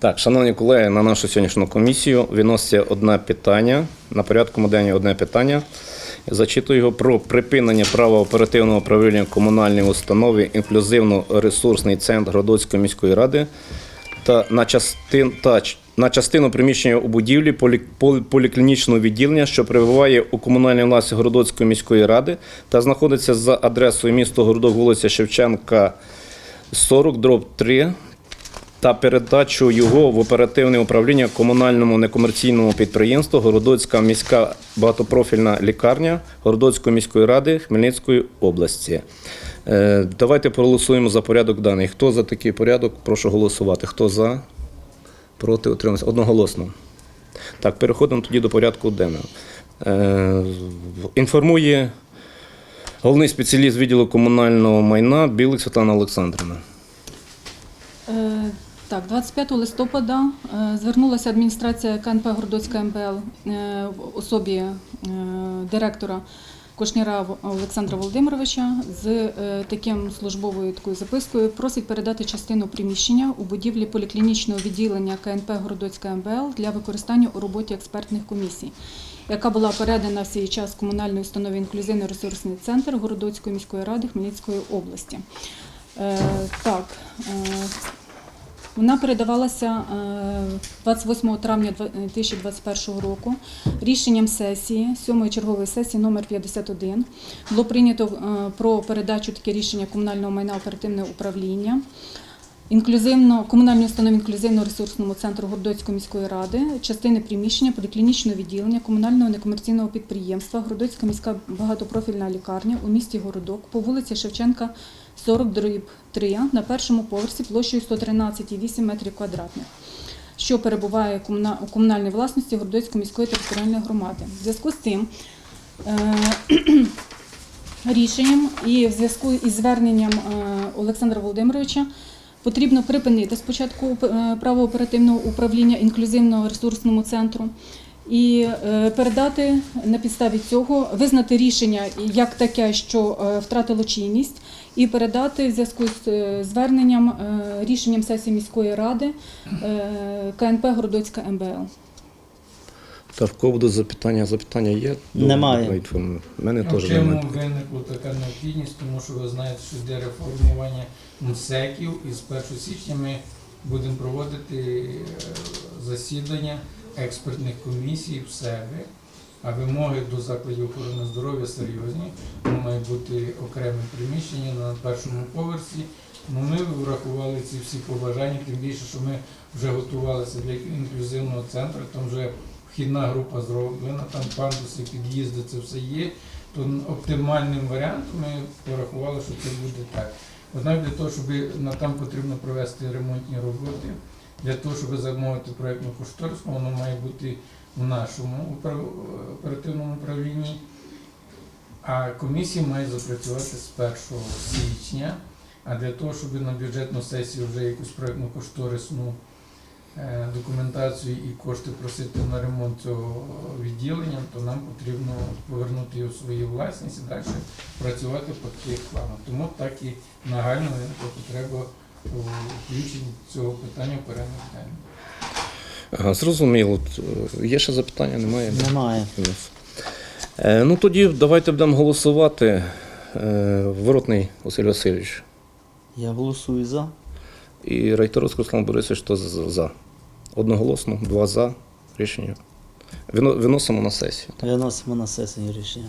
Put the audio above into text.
Так, шановні колеги, на нашу сьогоднішню комісію виноситься одне питання. На порядку денні одне питання. Зачитую його про припинення права оперативного управління комунальної установи інклюзивно-ресурсний центр Городоцької міської ради та на, частин, та на частину приміщення у будівлі полі, полі- поліклінічного відділення, що перебуває у комунальній власті Городоцької міської ради та знаходиться за адресою місто Городок, вулиця Шевченка, 40, дроб 3, та передачу його в оперативне управління комунальному некомерційному підприємству Городоцька міська багатопрофільна лікарня Городоцької міської ради Хмельницької області. Е, Давайте проголосуємо за порядок даний. Хто за такий порядок? Прошу голосувати. Хто за? Проти утримався. Одноголосно. Так, переходимо тоді до порядку денного. Е, Інформує головний спеціаліст відділу комунального майна Білик Світлана Олександрівна. Так, 25 листопада е, звернулася адміністрація КНП Городоцька МБЛ е, в особі е, директора Кошніра Олександра Володимировича з таким службовою такою запискою. Просить передати частину приміщення у будівлі поліклінічного відділення КНП Городоцька МБЛ для використання у роботі експертних комісій, яка була передана в свій час комунальної установі інклюзивно-ресурсний центр Городоцької міської ради Хмельницької області. Так, вона передавалася е, 28 травня 2021 року рішенням сесії, 7 чергової сесії номер 51 було прийнято е, про передачу таке рішення комунального майна оперативне управління. Інклюзивно комунальної установи інклюзивно-ресурсному центру Гордоцької міської ради, частини приміщення поліклінічного відділення комунального некомерційного підприємства Городоцька міська багатопрофільна лікарня у місті Городок по вулиці Шевченка 40 дріб 3 на першому поверсі площею 113,8 метрів квадратних, що перебуває у комунальній власності Городоцької міської територіальної громади. В зв'язку з цим е, рішенням і в зв'язку із зверненням е, Олександра Володимировича потрібно припинити спочатку е, право оперативного управління інклюзивного ресурсному центру і е, передати на підставі цього, визнати рішення як таке, що е, втратило чинність, і передати в зв'язку з е, зверненням рішенням сесії міської ради КНП Городоцька МБЛ. Та в кого будуть запитання? Запитання є? Немає. У мене Ну, теж в чому виникла така необхідність, тому що ви знаєте, що йде реформування МСЕКів, і з 1 січня ми будемо проводити засідання експертних комісій в себе, а вимоги до закладів охорони здоров'я серйозні. Воно має бути окреме приміщення на першому поверсі. Ну, ми врахували ці всі побажання, тим більше, що ми вже готувалися для інклюзивного центру, там вже вхідна група зроблена, там пандуси, під'їзди, це все є. То оптимальним варіантом ми порахували, що це буде так. Однак для того, щоб на там потрібно провести ремонтні роботи, для того, щоб замовити проєктну кошторисну, воно має бути в нашому оперативному управлінні. А комісія має запрацювати з 1 січня. А для того, щоб на бюджетну сесію вже якусь проєктну кошторисну е, документацію і кошти просити на ремонт цього відділення, то нам потрібно повернути його в свою власність і далі працювати по тих планах. Тому так і нагально виникла потреба включенні цього питання в порядок денний. Ага, зрозуміло. Е, Є ще запитання? Немає? Немає. Е, ну тоді давайте будемо голосувати. Е, Воротний Василь Васильович Я голосую за. і Райторовський Руслан Борисович то за. за. Одноголосно, два за. Рішення. Вино- Виносимо на сесію. Виносимо на сесію рішення.